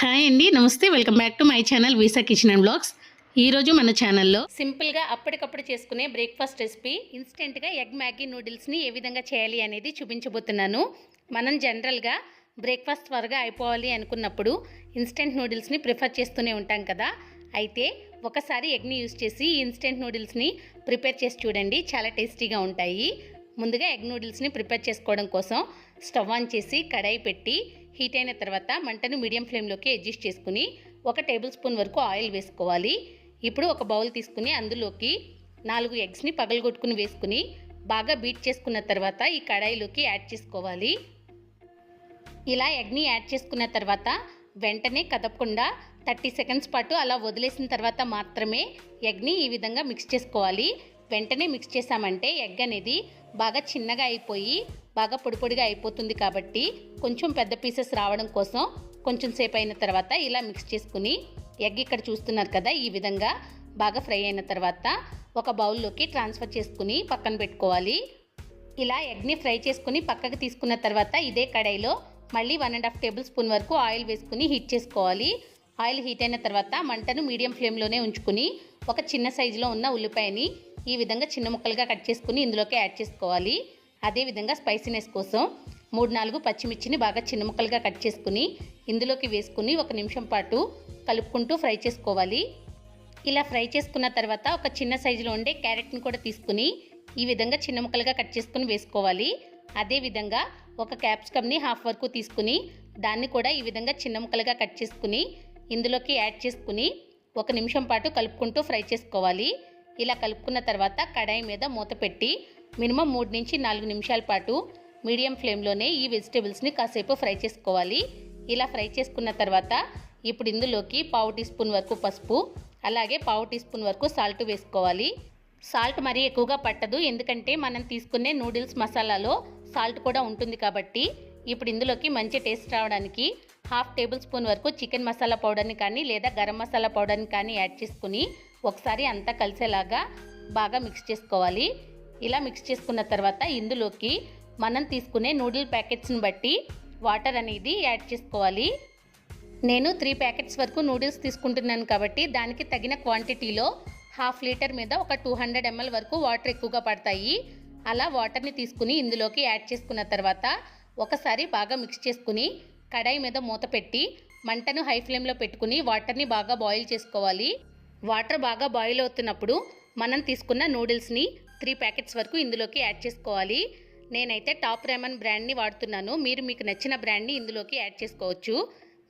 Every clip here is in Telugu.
హాయ్ అండి నమస్తే. Welcome back to my channel visa kitchen and blogs. ఈరోజు మన ఛానల్లో సింపుల్గా అప్పటికప్పుడు చేసుకునే బ్రేక్ఫాస్ట్ రెసిపీ ఇన్స్టెంట్గా ఎగ్ మ్యాగీ నూడిల్స్ని ఏ విధంగా చేయాలి అనేది చూపించబోతున్నాను. మనం జనరల్గా బ్రేక్ఫాస్ట్ త్వరగా అయిపోవాలి అనుకున్నప్పుడు ఇన్స్టెంట్ నూడిల్స్ని ప్రిఫర్ చేస్తూనే ఉంటాం కదా. అయితే ఒకసారి ఎగ్ని యూస్ చేసి ఇన్స్టెంట్ నూడిల్స్ని ప్రిపేర్ చేసి చూడండి. చాలా టేస్టీగా ఉంటాయి. ముందుగా ఎగ్ నూడిల్స్ని ప్రిపేర్ చేసుకోవడం కోసం స్టవ్ ఆన్ చేసి కడాయి పెట్టి హీట్ అయిన తర్వాత మంటను మీడియం ఫ్లేమ్లోకి అడ్జస్ట్ చేసుకుని ఒక టేబుల్ స్పూన్ వరకు ఆయిల్ వేసుకోవాలి. ఇప్పుడు ఒక బౌల్ తీసుకుని అందులోకి నాలుగు ఎగ్స్ని పగలగొట్టుకుని వేసుకుని బాగా బీట్ చేసుకున్న తర్వాత ఈ కడాయిలోకి యాడ్ చేసుకోవాలి. ఇలా ఎగ్ని యాడ్ చేసుకున్న తర్వాత వెంటనే కదపకుండా థర్టీ సెకండ్స్ పాటు అలా వదిలేసిన తర్వాత మాత్రమే ఎగ్ని ఈ విధంగా మిక్స్ చేసుకోవాలి. వెంటనే మిక్స్ చేసామంటే ఎగ్ అనేది బాగా చిన్నగా అయిపోయి బాగా పొడిపొడిగా అయిపోతుంది కాబట్టి కొంచెం పెద్ద పీసెస్ రావడం కోసం కొంచెం సేపు అయిన తర్వాత ఇలా మిక్స్ చేసుకుని ఎగ్ ఇక్కడ చూస్తున్నారు కదా ఈ విధంగా బాగా ఫ్రై అయిన తర్వాత ఒక బౌల్లోకి ట్రాన్స్ఫర్ చేసుకుని పక్కన పెట్టుకోవాలి. ఇలా ఎగ్ని ఫ్రై చేసుకుని పక్కకు తీసుకున్న తర్వాత ఇదే కడాయిలో మళ్ళీ one and half tablespoon వరకు ఆయిల్ వేసుకుని హీట్ చేసుకోవాలి. ఆయిల్ హీట్ అయిన తర్వాత మంటను మీడియం ఫ్లేమ్లోనే ఉంచుకుని ఒక చిన్న సైజులో ఉన్న ఉల్లిపాయని ఈ విధంగా చిన్న ముక్కలుగా కట్ చేసుకుని ఇందులోకి యాడ్ చేసుకోవాలి. అదేవిధంగా స్పైసీనెస్ కోసం మూడు నాలుగు పచ్చిమిర్చిని బాగా చిన్న ముక్కలుగా కట్ చేసుకుని ఇందులోకి వేసుకుని ఒక నిమిషం పాటు కలుపుకుంటూ ఫ్రై చేసుకోవాలి. ఇలా ఫ్రై చేసుకున్న తర్వాత ఒక చిన్న సైజులో ఉండే క్యారెట్ని కూడా తీసుకుని ఈ విధంగా చిన్న ముక్కలుగా కట్ చేసుకుని వేసుకోవాలి. అదేవిధంగా ఒక క్యాప్సికమ్ని హాఫ్ వరకు తీసుకుని దాన్ని కూడా ఈ విధంగా చిన్న ముక్కలుగా కట్ చేసుకుని ఇందులోకి యాడ్ చేసుకుని ఒక నిమిషం పాటు కలుపుకుంటూ ఫ్రై చేసుకోవాలి. ఇలా కలుపుకున్న తర్వాత కడాయి మీద మూత పెట్టి మినిమం మూడు నుంచి నాలుగు నిమిషాల పాటు మీడియం ఫ్లేమ్లోనే ఈ వెజిటేబుల్స్ని కాసేపు ఫ్రై చేసుకోవాలి. ఇలా ఫ్రై చేసుకున్న తర్వాత ఇప్పుడు ఇందులోకి పావు టీ స్పూన్ వరకు పసుపు అలాగే పావు టీ స్పూన్ వరకు సాల్ట్ వేసుకోవాలి. సాల్ట్ మరీ ఎక్కువగా పట్టదు ఎందుకంటే మనం తీసుకునే నూడిల్స్ మసాలాలో సాల్ట్ కూడా ఉంటుంది కాబట్టి ఇప్పుడు ఇందులోకి మంచి టేస్ట్ రావడానికి హాఫ్ టేబుల్ స్పూన్ వరకు చికెన్ మసాలా పౌడర్ని కానీ లేదా గరం మసాలా పౌడర్ని కానీ యాడ్ చేసుకుని ఒకసారి అంతా కలిసేలాగా బాగా మిక్స్ చేసుకోవాలి. ఇలా మిక్స్ చేసుకున్న తర్వాత ఇందులోకి మనం తీసుకునే నూడిల్ ప్యాకెట్స్ని బట్టి వాటర్ అనేది యాడ్ చేసుకోవాలి. నేను త్రీ ప్యాకెట్స్ వరకు నూడిల్స్ తీసుకుంటున్నాను కాబట్టి దానికి తగిన క్వాంటిటీలో హాఫ్ లీటర్ మీద ఒక టూ హండ్రెడ్ ఎంఎల్ వరకు వాటర్ ఎక్కువగా పడతాయి. అలా వాటర్ని తీసుకుని ఇందులోకి యాడ్ చేసుకున్న తర్వాత ఒకసారి బాగా మిక్స్ చేసుకుని కడాయి మీద మూత పెట్టి మంటను హై ఫ్లేమ్లో పెట్టుకుని వాటర్ని బాగా బాయిల్ చేసుకోవాలి. వాటర్ బాగా బాయిల్ అవుతున్నప్పుడు మనం తీసుకున్న నూడిల్స్ని త్రీ ప్యాకెట్స్ వరకు ఇందులోకి యాడ్ చేసుకోవాలి. నేనైతే టాప్ రెమన్ బ్రాండ్ని వాడుతున్నాను. మీరు మీకు నచ్చిన బ్రాండ్ని ఇందులోకి యాడ్ చేసుకోవచ్చు.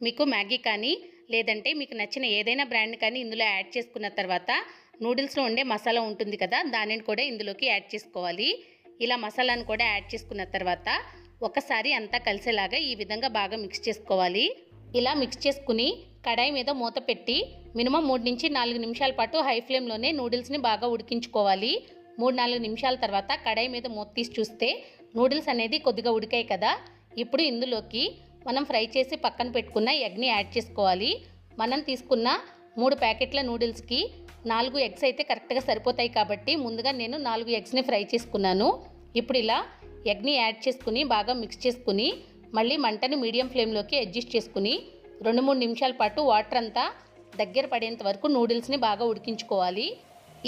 మీకు మ్యాగీ కానీ లేదంటే మీకు నచ్చిన ఏదైనా బ్రాండ్ కానీ ఇందులో యాడ్ చేసుకున్న తర్వాత నూడిల్స్లో ఉండే మసాలా ఉంటుంది కదా దానిని కూడా ఇందులోకి యాడ్ చేసుకోవాలి. ఇలా మసాలాను కూడా యాడ్ చేసుకున్న తర్వాత ఒకసారి అంతా కలిసేలాగా ఈ విధంగా బాగా మిక్స్ చేసుకోవాలి. ఇలా మిక్స్ చేసుకుని కడాయి మీద మూత పెట్టి మినిమం మూడు నుంచి నాలుగు నిమిషాల పాటు హై ఫ్లేమ్లోనే నూడిల్స్ని బాగా ఉడికించుకోవాలి. మూడు నాలుగు నిమిషాల తర్వాత కడాయి మీద మూత తీసి చూస్తే నూడిల్స్ అనేది కొద్దిగా ఉడికాయి కదా. ఇప్పుడు ఇందులోకి మనం ఫ్రై చేసి పక్కన పెట్టుకున్న ఎగ్ని యాడ్ చేసుకోవాలి. మనం తీసుకున్న మూడు ప్యాకెట్ల నూడిల్స్కి నాలుగు ఎగ్స్ అయితే కరెక్ట్గా సరిపోతాయి కాబట్టి ముందుగా నేను నాలుగు ఎగ్స్ని ఫ్రై చేసుకున్నాను. ఇప్పుడు ఇలా ఎగ్ని యాడ్ చేసుకుని బాగా మిక్స్ చేసుకుని మళ్ళీ మంటని మీడియం ఫ్లేమ్లోకి అడ్జస్ట్ చేసుకుని రెండు మూడు నిమిషాల పాటు వాటర్ అంతా దగ్గర పడేంత వరకు నూడిల్స్ని బాగా ఉడికించుకోవాలి.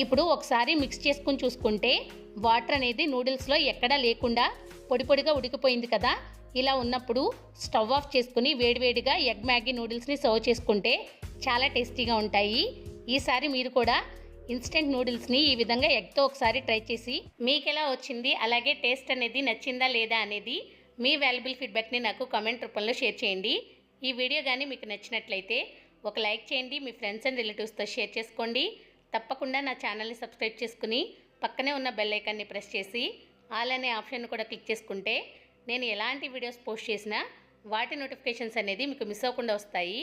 ఇప్పుడు ఒకసారి మిక్స్ చేసుకుని చూసుకుంటే వాటర్ అనేది నూడిల్స్లో ఎక్కడా లేకుండా పొడి పొడిగా ఉడికిపోయింది కదా. ఇలా ఉన్నప్పుడు స్టవ్ ఆఫ్ చేసుకుని వేడివేడిగా ఎగ్ మ్యాగీ నూడిల్స్ని సర్వ్ చేసుకుంటే చాలా టేస్టీగా ఉంటాయి. ఈసారి మీరు కూడా ఇన్స్టెంట్ నూడిల్స్ని ఈ విధంగా ఎగ్తో ఒకసారి ట్రై చేసి మీకు ఎలా వచ్చింది అలాగే టేస్ట్ అనేది నచ్చిందా లేదా అనేది మీ వాల్యుబుల్ ఫీడ్బ్యాక్ని నాకు కామెంట్ రూపంలో షేర్ చేయండి. ఈ వీడియో కానీ మీకు నచ్చినట్లయితే ఒక లైక్ చేయండి మీ ఫ్రెండ్స్ అండ్ రిలేటివ్స్తో షేర్ చేసుకోండి. తప్పకుండా నా ఛానల్ని సబ్స్క్రైబ్ చేసుకుని పక్కనే ఉన్న బెల్ ఐకాన్ని ప్రెస్ చేసి ఆల్ అనే ఆప్షన్ కూడా క్లిక్ చేసుకుంటే నేను ఎలాంటి వీడియోస్ పోస్ట్ చేసినా వాటి నోటిఫికేషన్స్ అనేది మీకు మిస్ అవ్వకుండా వస్తాయి.